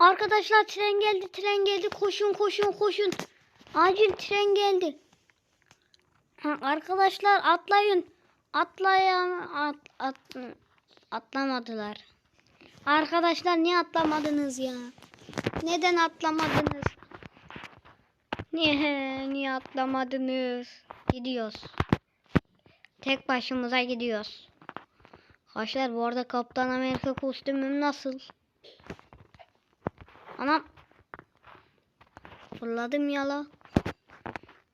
Arkadaşlar tren geldi tren geldi koşun koşun koşun. Acil tren geldi. Ha, arkadaşlar atlayın. Atlayan at, at, atlamadılar. Arkadaşlar niye atlamadınız ya? Neden atlamadınız? Niye niye atlamadınız? Gidiyoruz. Tek başımıza gidiyoruz. Arkadaşlar bu arada Kaptan Amerika kostümüm nasıl? Anam. Fırladım yala.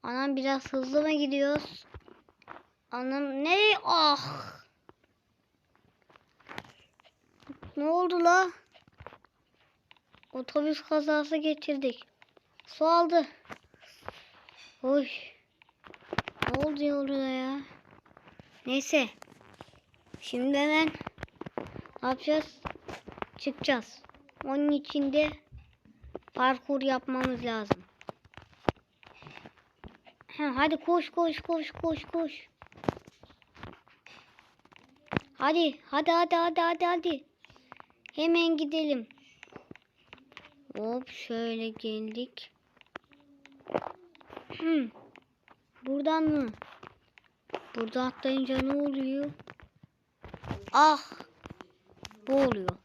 Anam biraz hızlı mı gidiyoruz? Anam ne? Ah. Ne oldu la? Otobüs kazası geçirdik. Su aldı. Oy. Ne oldu ya orada ya? Neyse. Şimdi hemen ne yapacağız? Çıkacağız. Onun için de parkur yapmamız lazım. Ha, hadi koş koş koş koş koş. Hadi hadi hadi hadi hadi hadi. Hemen gidelim. Hop şöyle geldik. Hmm. Buradan mı? Burada atlayınca ne oluyor? Ah! Bu oluyor.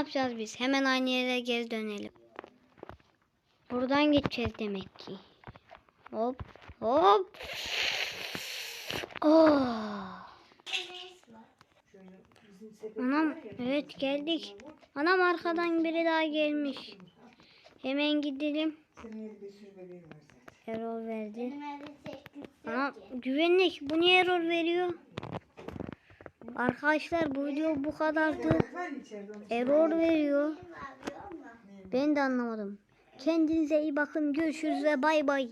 Yapacağız biz? Hemen aynı yere geri dönelim. Buradan geçeceğiz demek ki. Hop hop. Oh. Anam evet geldik. Anam arkadan biri daha gelmiş. Hemen gidelim. Error verdi. Anam güvenlik bu niye error veriyor? Arkadaşlar bu video bu kadardı. Error veriyor. Ben de anlamadım. Kendinize iyi bakın. Görüşürüz ve bay bay.